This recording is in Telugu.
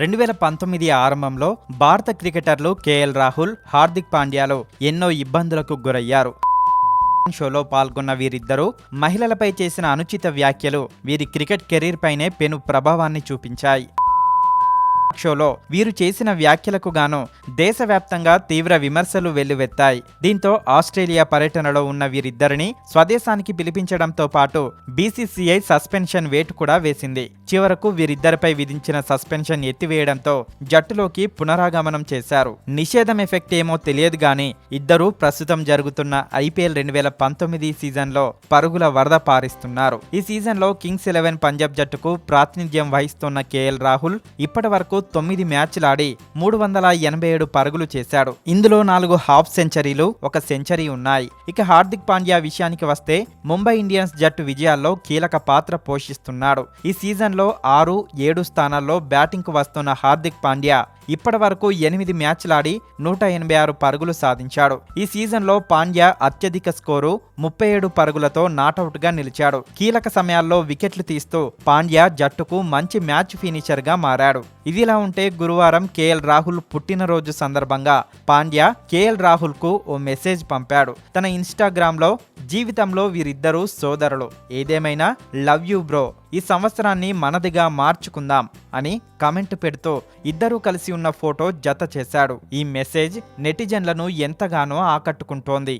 రెండు వేల పంతొమ్మిది ఆరంభంలో భారత క్రికెటర్లు కేఎల్ రాహుల్ హార్దిక్ పాండ్యాలు ఎన్నో ఇబ్బందులకు గురయ్యారు. షోలో పాల్గొన్న వీరిద్దరూ మహిళలపై చేసిన అనుచిత వ్యాఖ్యలు వీరి క్రికెట్ కెరీర్ పైనే పెను ప్రభావాన్ని చూపించాయి. షోలో వీరు చేసిన వ్యాఖ్యలకు గాను దేశవ్యాప్తంగా తీవ్ర విమర్శలు వెల్లువెత్తాయి. దీంతో ఆస్ట్రేలియా పర్యటనలో ఉన్న వీరిద్దరిని స్వదేశానికి పిలిపించడంతో పాటు బీసీసీఐ సస్పెన్షన్ వేటు కూడా వేసింది. చివరకు వీరిద్దరిపై విధించిన సస్పెన్షన్ ఎత్తివేయడంతో జట్టులోకి పునరాగమనం చేశారు. నిషేధం ఎఫెక్ట్ ఏమో తెలియదు గాని ఇద్దరూ ప్రస్తుతం జరుగుతున్న ఐపీఎల్ రెండు వేల పంతొమ్మిది సీజన్లో పరుగుల వరద పారిస్తున్నారు. ఈ సీజన్లో కింగ్స్ ఎలెవెన్ పంజాబ్ జట్టుకు ప్రాతినిధ్యం వహిస్తున్న కేఎల్ రాహుల్ ఇప్పటి వరకు తొమ్మిది మ్యాచ్లాడి మూడు వందల ఎనభై ఏడు పరుగులు చేశాడు. ఇందులో నాలుగు హాఫ్ సెంచరీలు ఒక సెంచరీ ఉన్నాయి. ఇక హార్దిక్ పాండ్యా విషయానికి వస్తే ముంబై ఇండియన్స్ జట్టు విజయాల్లో కీలక పాత్ర పోషిస్తున్నాడు. ఈ సీజన్లో ఆరు ఏడు స్థానాల్లో బ్యాటింగ్కు వస్తున్న హార్దిక్ పాండ్యా ఇప్పటి వరకు ఎనిమిది మ్యాచ్లాడి నూట ఎనభై ఆరు పరుగులు సాధించాడు. ఈ సీజన్లో పాండ్యా అత్యధిక స్కోరు ముప్పై ఏడు పరుగులతో నాటౌట్గా నిలిచాడు. కీలక సమయాల్లో వికెట్లు తీస్తూ పాండ్యా జట్టుకు మంచి మ్యాచ్ ఫినిషర్గా మారాడు. ఇదిలా ఉంటే గురువారం కేఎల్ రాహుల్ పుట్టినరోజు సందర్భంగా పాండ్యా కేఎల్ రాహుల్కు ఓ మెసేజ్ పంపాడు. తన ఇన్స్టాగ్రామ్లో జీవితంలో వీరిద్దరూ సోదరులు. ఏదేమైనా లవ్ యూ బ్రో. ఈ సంవత్సరాన్ని మనదిగా మార్చుకుందాం అని కమెంట్ పెడుతూ ఇద్దరూ కలిసి ఉన్న ఫోటో జత చేశాడు. ఈ మెసేజ్ నెటిజన్లను ఎంతగానో ఆకట్టుకుంటోంది.